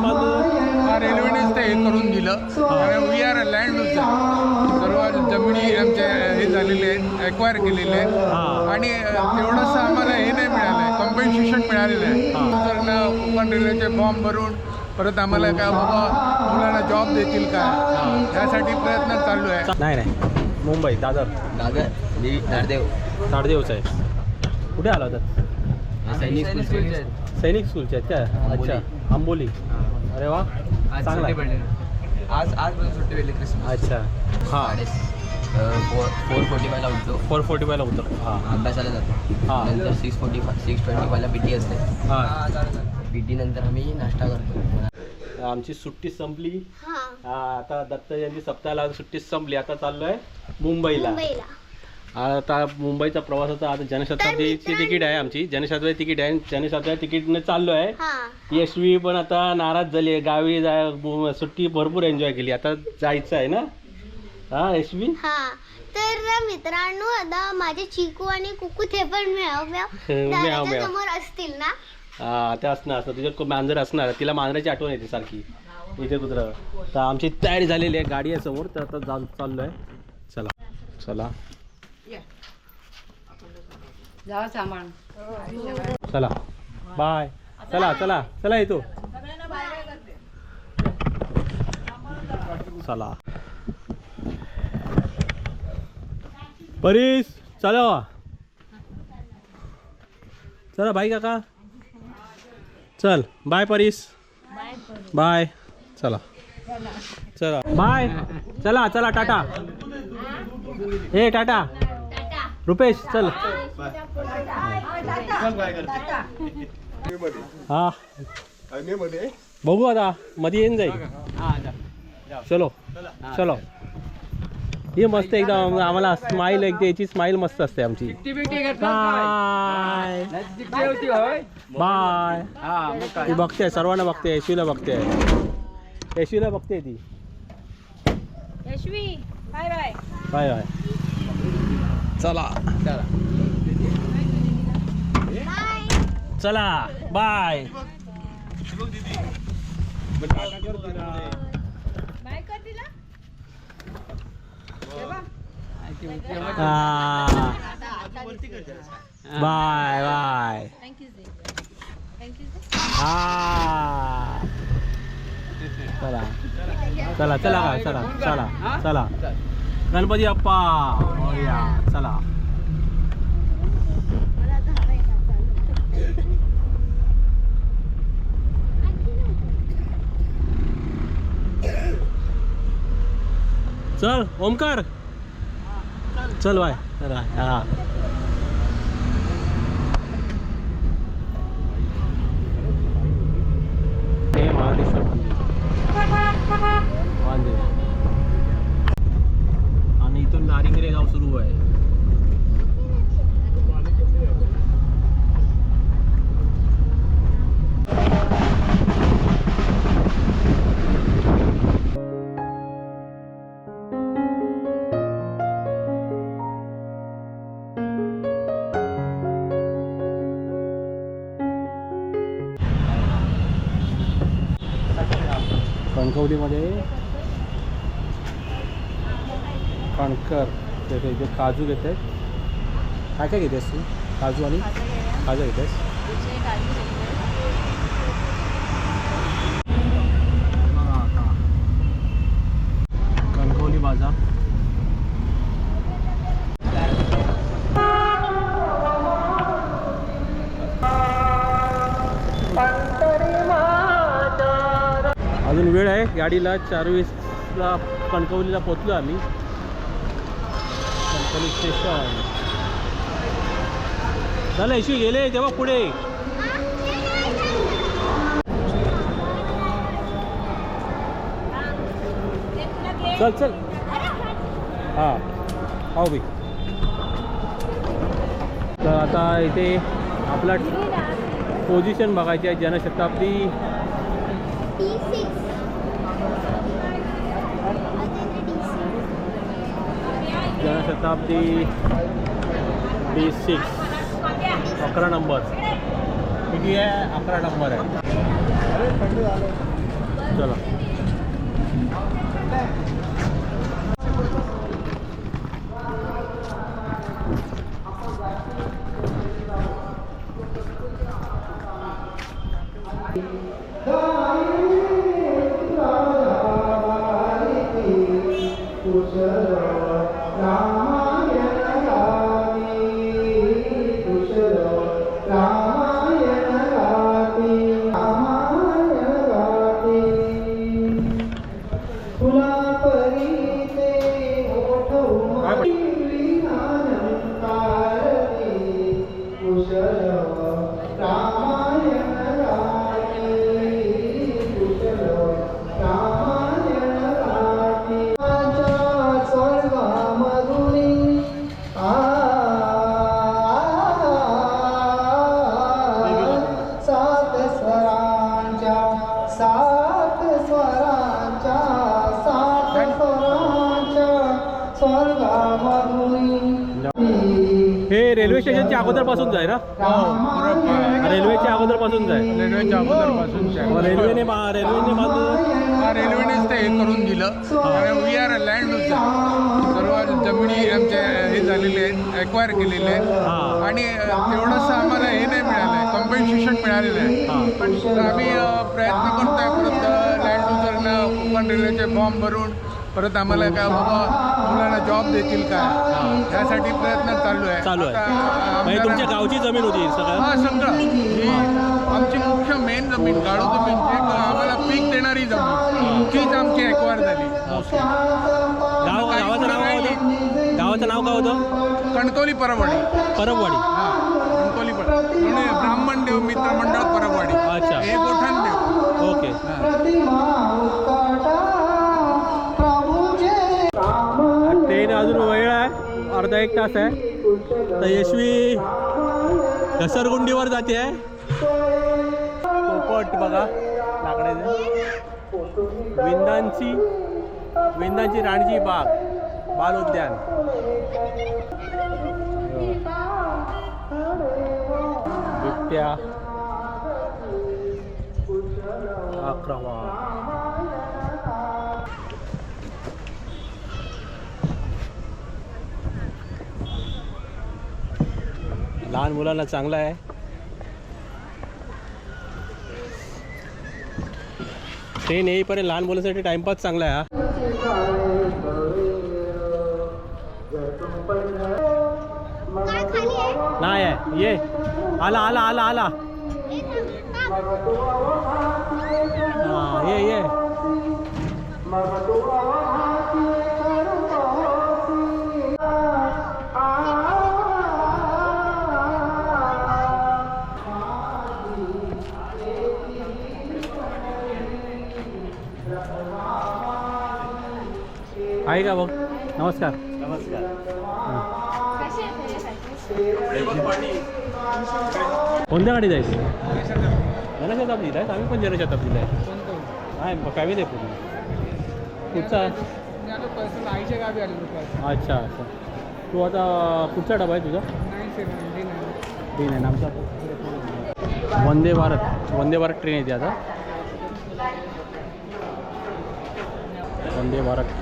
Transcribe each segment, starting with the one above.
बांधलं हा रेल्वेनेच ते हे करून दिलं. वी आर अ लँड सर्व जमिनी आमचे हे झालेले आहेत एक्वायर केलेले आहेत. आणि तेवढंसं आम्हाला हे नाही मिळालं आहे कॉम्पेन्सेशन मिळालेलं आहे. तर ना कोकण रेल्वेचे फॉर्म भरून परत आम्हाला काय बाबा मुलांना जॉब देतील का? यासाठी प्रयत्न चालू आहे. नाही नाही. मुंबई दादर. दादर. देवी नारदेव ताडदेवचं आहे कुठे आला होता? सैनिक स्कूल सैनिक स्कूलचे आहेत का? अच्छा आंबोली. अरे वा आज चांगला सुट्टी आहे. पडली आज आजपासून सुट्टी भेटली क्रिसमस अच्छा. हां. फोर फोर फोर्टी फायला उठतो फोर फोर्टी फायला उतर हां. अभ्यासाला जातो. हा. नंतर six forty five six twenty फायला P T असते हां पी टी नंतर आम्ही नाश्ता करतो. आमची सुट्टी संपली. हा. हा आता दत्त जयंती सप्ताहाला सुट्टी संपली. आता चाललोय मुंबईला. मुंबईला. आता मुंबईचा प्रवासाचा आता जनशताब्दीची तिकीट आहे आमची. जनशताब्दी तिकीट आहे. जनशताब्दी तिकीटने चाललो आहे यशवी पण आता नाराज झाली आहे गावी जाय सुट्टी भरपूर एन्जॉय केली. आता जायचं आहे ना? हा यशवी? हा. तर मित्रांनो आता माझे चिकू आणि कुकू ते पण मिळाव मिळाव. समोर असतील ना? हा ते असणार. असणार. तुझ्या मांजर असणार. तिला मांजराची आठवण येते सारखी. इथे कुत्र. तर आमची तयारी झालेली आहे. गाडी आहे समोर. तर आता जा चाललो आहे चला. चला. जावा सामान चला. बाय चला चला चला येतो चला. परीस चला. चला बाय काका. चल बाय परीस. बाय चला. चला. बाय चला चला टाटा. ए टाटा. रुपेश चल. हा. बघू आता मध्ये येऊन जाईल चलो चलो. हे मस्त एकदम आम्हाला स्माईल एक याची स्माईल मस्त असते आमची. बाय बाय ती बघते सर्वांना बघते यशवीला बघते. यशवीला बघते ती. Yashvi bye bye bye bye चला. चला बाय बाय बाय हा. चला. चला चला चला चला चला. गणपती बाप्पा मोरया. चला. चल ओमकार. चल बाय. चला. हे. कणकवलीमध्ये कणकर. इथे काजू घेते काय काय घेतेस तू? काजू आणि? काजू घेतेस कणकवली बाजार अजून वेळ आहे गाडीला चारवीसला कणकवलीला पोचलो आम्ही. कणकवली स्टेशन झालं इशू गेले तेव्हा पुढे. चल चल. हां हो बी. तर आता इथे आपला पोझिशन बघायची आहे जनशताब्दी. जनशताब्दी डी सिक्स अकरा नंबर किती आहे अकरा नंबर आहे चला सात रेल्वे स्टेशनच्या अगोदरपासून आहे ना रेल्वेच्या अगोदरपासून आहे रेल्वेच्या अगोदरपासूनच्या मग रेल्वेने रेल्वेने हा रेल्वेनेच ते हे करून दिलं. वी आर अ लँड सर्व जमिनी आमचे हे झालेले आहेत एक्वायर केलेले आहेत. हां. आणि अ, तेवढंसं आम्हाला हे नाही मिळालं आहे कॉम्पेन्सेशन मिळालेलं आहे. पण आम्ही अ, प्रयत्न करतोय परत लँड लुजरना कोकण रेल्वेचे फॉर्म भरून परत आम्हाला काय बाबा मुलांना जॉब देतील का? यासाठी प्रयत्न चालू आहे. चालू आहे. म्हणजे तुमच्या गावची जमीन होती सगळं? हा सगळं. ही आमची मुख्य मेन जमीन गाळू जमीन जे आम्हाला पीक देणारी जमीन. तीच आमची एक्वायर झाली. गाव गावाचं नाव काय होतं? गावाचं नाव काय होतं? कणकवली परवडी. परबवाडी हा कणकवली परवडी. एक तास आहे. तर यशवी घसरगुंडीवर जाते आहे. पोपट बघा लाकडाचे विंदांची विंदांची राणीची बाग बाल उद्यान. बिबट्या. अक्रवा लहान मुलांना चांगला आहे. ट्रेन येईपर्यंत लहान मुलांसाठी टाइमपास चांगला आहे हा. नाही आहे. ये. आला आला आला आला. हा ये ये. आहे का बघ नमस्कार. नमस्कार. कोणत्या गाडी जायची? जनशताब्दीला आहे. आम्ही पण जनशताब्दीला आहे. नाही फॅमिली आहे पूर्ण. कुठचा? आहे अच्छा अच्छा. तू आता कुठचा डबा आहे तुझा? डी नाईन आमचा. वंदे भारत. वंदे भारत ट्रेन येते आता. वंदे भारत.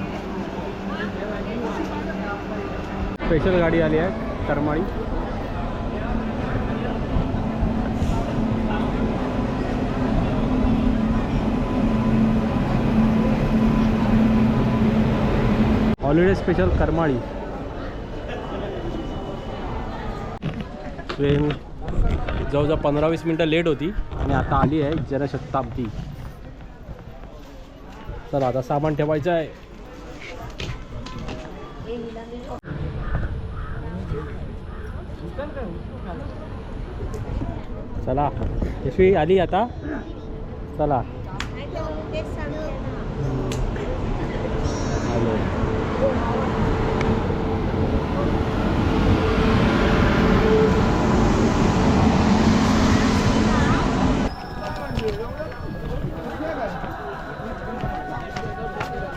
स्पेशल गाडी आली आहे Karmali. Holiday special Karmali. Train जवळजवळ पंधरा वीस मिनटं लेट होती. आणि आता आली आहे जनशताब्दी. चला आता सामान ठेवायचं आहे. चला. पिशवी आली आता? चला.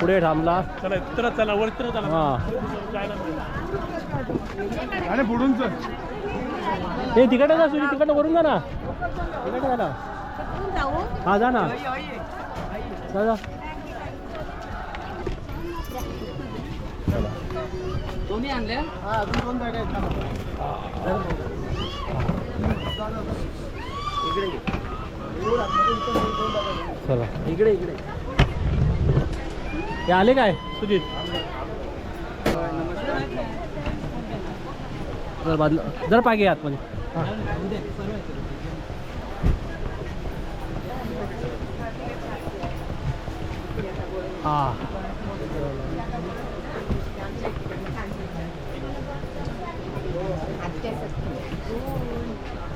पुढे थांबला. चला इतर चला वर इतर चला. हा. बुडून चल. हे तिकडे जा सुरी तिकडे वरून जा ना. तिकडे जा ना. हा जा ना. जा जा. तुम्ही आणले? चला. इकडे इकडे. हे आले काय सुजित जर बाजूला जर पागे आतमध्ये. हां.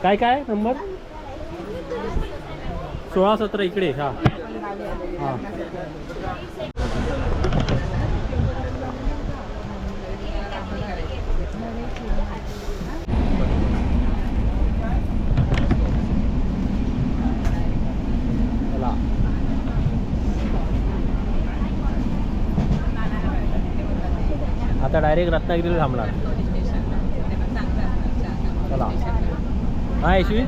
काय काय? नंबर? सोळा सतरा इकडे हा. हा चला आता डायरेक्ट रत्नागिरीला थांबणार. चला. हा यशवी?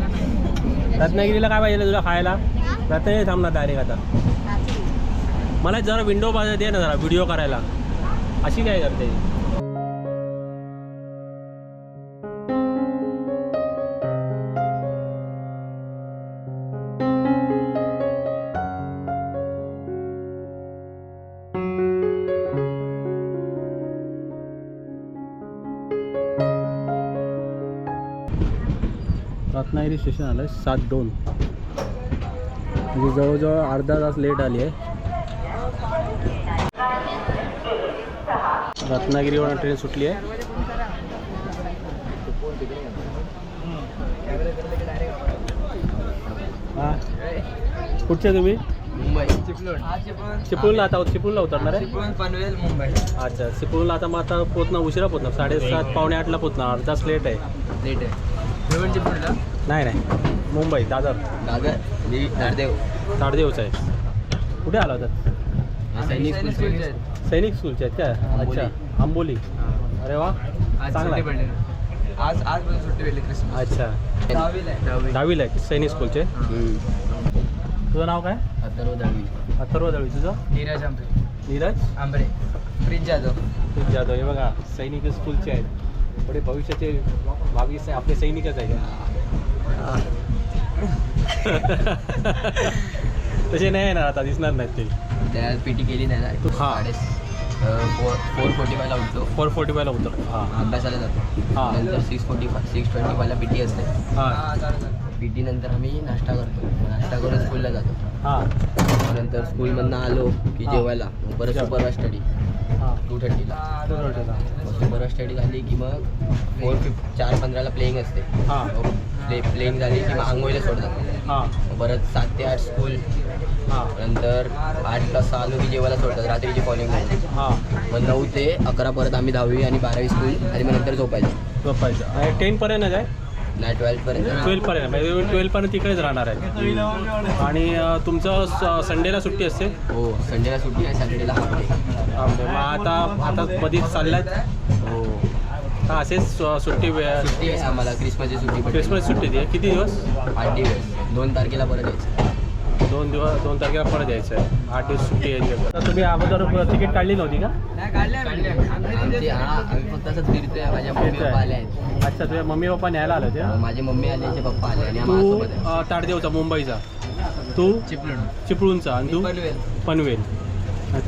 रत्नागिरीला काय पाहिजे तुला खायला? रत्नागिरी थांबणार डायरेक्ट आता. मला जरा विंडो पाहिजे दे ना जरा व्हिडिओ करायला. अशी काय करते? रत्नागिरी स्टेशन आलं आहे सात दोन. म्हणजे जवळजवळ अर्धा तास लेट आली आहे. रत्नागिरीवरून ट्रेन सुटली आहे. हा. कुठचे तुम्ही? मुंबई. चिपळूण. चिपळूणला आता चिपळूणला उतरणार आहे? चिपळूण पनवेल मुंबई. अच्छा चिपळूणला आता मग आता पोचणार उशिरा पोचणार साडेसात पावणे आठला पोचणार अर्धा तास लेट आहे. लेट आहे. नाही नाही. मुंबई दादर. दादर देवी नारदेव. ताडदेवचं आहे. कुठे आला होता? सैनिक स्कूल सैनिक स्कूलचे आहेत काय आंबोली. अच्छा आंबोली. अरे वा आज चांगला सुट्टी आहे. पडली आज आज पण सुट्टी क्रिसमस अच्छा. दहावीला आहे. दहावी. दहावीला आहे सैनिक स्कूलचे. तुझं नाव काय? अथर्व दहावी. अथर्व दळवी तुझं? नीरज आंबरे नीरज? आंबरे प्रिन्स जाधव. खूप जाधव. हे बघा सैनिक स्कूलचे आहेत. पुढे भविष्याचे भावी सै- आपले सैनिकच आहेत तसे नाही येणार आता दिसणार नाहीत ते. त्या पीटी केली नाही ना. हा. साडे फोर फोर फोर्टी फायला उठतो फोर फोर्टी फायला उतर हां अभ्यासाला जातो. हा. नंतर six forty five six twenty फायला P T असते. हां. पी टी नंतर आम्ही नाश्ता करतो. नाश्ता करून स्कूलला जातो. हां. नंतर स्कूलमधनं आलो की हा. जेवायला. परत. सुपर स्टडी टू थर्टीला सुपर स्टडी झाली की मग फोर फिफ्ट चार पंधराला प्लेईंग असते. हां. प्ले प्लेईंग झाली की मग आंघोळीला सोडतात हां. परत सात ते आठ स्कूल हां. नंतर आठ वाजता आलो की जेवायला सोडतात. रात्रीची फॉलिंग हां. मग नऊ ते अकरा परत आम्ही दहावी आणि बारावी स्कूल आणि मग नंतर झोपायचं. झोपायचं. टेनपर्यंत आहे नाही ट्वेल्थपर्यंत ट्वेल्थपर्यंत म्हणजे ट्वेल्थपर्यंत तिकडेच राहणार आहे. आणि अं, तुमचं स- संडेला सुट्टी असते? हो संडेला सुट्टी आहे सॅटर्डेला हाफ डे हा, म्हणजे मग आता आता मध्ये चालल्यात हो. का असेच सु- सुट्टी वे- सुट्टी आहे आम्हाला क्रिसमसची सुट्टी पडली. क्रिसमस सुट्टी आहे किती दिवस? आठ दिवस. दोन तारखेला परत यायचं. दोन दिवस दोन तारखेला परत यायचं आहे. आठ दिवस सुट्टी यायची तुम्ही अगोदर तिकीट काढली नव्हती का? आमची हा आम्ही फक्त असं फिरतोय. माझ्या मम्मी पप्पा आले आहेत. अच्छा तुझ्या मम्मी पप्पा न्यायला आले होते? मग माझी मम्मी आली यांचे पप्पा आले आणि तू सोबत. अं, ताडदेवचा मुंबईचा. तू? चिपळूण. चिपळूणचा. आणि तू? पनवेल.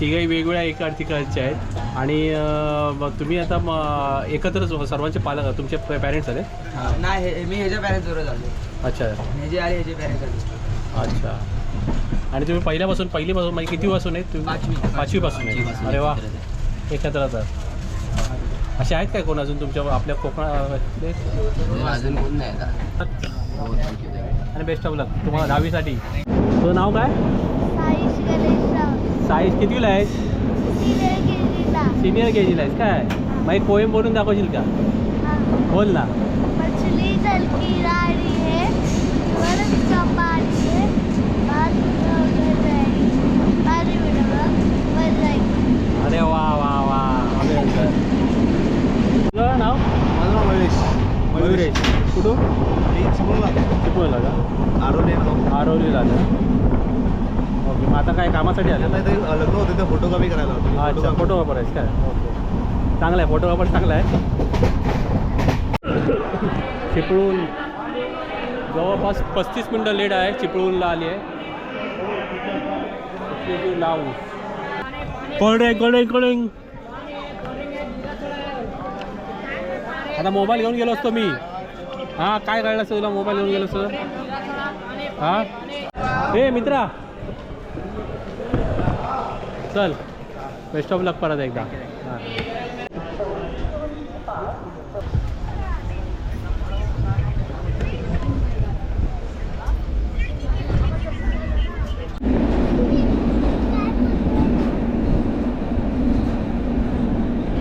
तिघही वेगवेगळ्या एका ठिकाणचे आहेत. आणि अं, मग तुम्ही आता म- एकत्रच सर्वांचे पालक तुमचे पॅरेंट्स आले? नाही हे- मी ह्याच्या पॅरेंट्स बरोबर झालो अच्छा. हे जे आले ह्याचे पॅरेंट्स आले. अच्छा. आणि तुम्ही पहिल्यापासून पहिलीपासून म्हणजे किती पासून आहेत तुम्ही? पाचवी. पाचवीपासून आहे पाचवीपासून अरे वा. एकत्र राहतात असे आहेत काय कोण अजून तुमच्या आपल्या कोकणातले? अजून अजून कोण नाही आता. हो आणि बेस्ट ऑफ लक तुम्हाला दहावीसाठी. तुझं नाव काय? साईज कितीला आहे सिनियर के जीला आहेस. काय? मग एक पोएम बोलून दाखवशील का? बोल ना. मछली जल की रानी है बर्फ का पानी है बात उधर जाएगी पानी में डूबा मर जाएगी आपलं नाव? माझं नाव मयुरेश. मयुरेश कुठून? मी चिपळला चिपळला का? आरोली नाव आरोलीला आलं ओके मग आता काय कामासाठी आलं? नाही तरी लग्न होते ते फोटो कमी करायला होतो. अच्छा फोटो वापरायचं काय? ओके. चांगला आहे फोटो वापर चांगला आहे. चिपळून जवळपास पस्तीस मिनटं लेट आहे चिपळूणला आली आहे. लावू cold drink cold drink cold drink आता मोबाईल घेऊन गेलो असतो मी. हां काय कळलं असतं तुला मोबाईल घेऊन गेलो असतं हां? हे मित्रा. चल. बेस्ट ऑफ लक परत एकदा. हां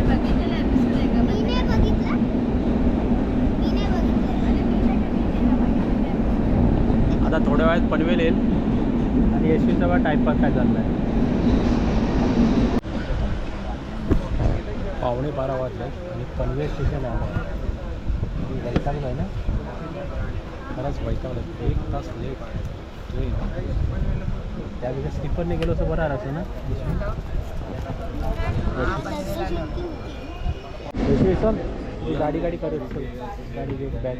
बघितलेलं episode आहे का? मी नाही बघितलं मी नाही बघितलं आता थोड्या वेळात पनवेल येईल. आणि यशवीचा बा टाईमपास काय चाललाय? पावणे बारा वाजले आणि पनवेल स्टेशन आहे वैतागलं आहे ना? खरंच वैतागलं एक तास लेट ट्रेन त्यापेक्षा स्लीपरने गेलो असं बरं असं ना? यशवी सर गाडी गाडी करू गाडी बॅग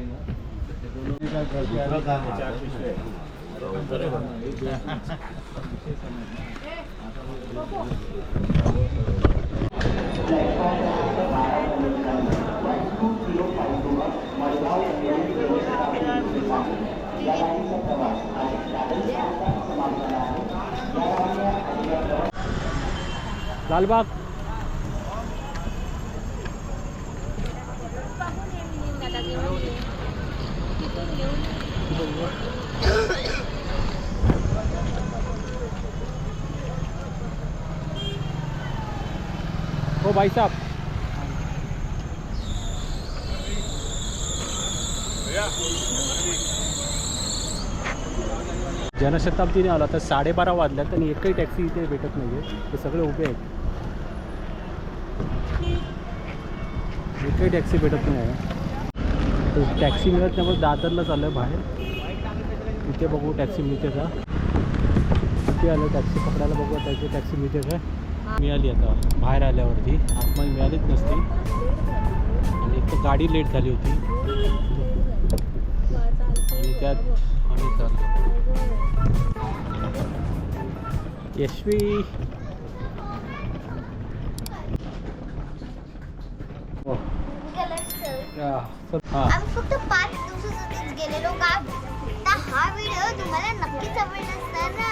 लालबाग हो भाई साहब. जनशताब्दीने आला तर साडेबारा वाजल्यात आणि एकही टॅक्सी इथे भेटत नाही आहे ते सगळे उभे आहेत. एकही टॅक्सी भेटत नाही आहे. टॅक्सी मिळत नाही मग दादरला चाललं आहे बाहेर. इथे बघू टॅक्सी मिळते का? इथे आलं टॅक्सी पकडायला बघू त्याची टॅक्सी मिळते का? मिळाली आता. बाहेर आल्यावरती. आतमध्ये मिळालीच नसती. आणि एक तर गाडी लेट झाली होती. आणि त्यात आम्ही चाललो. यशवी. हो. फक्त पाच दिवसासाठीच गेलेलो का? हा व्हिडिओ तुम्हाला नक्कीच आवडला असणार ना?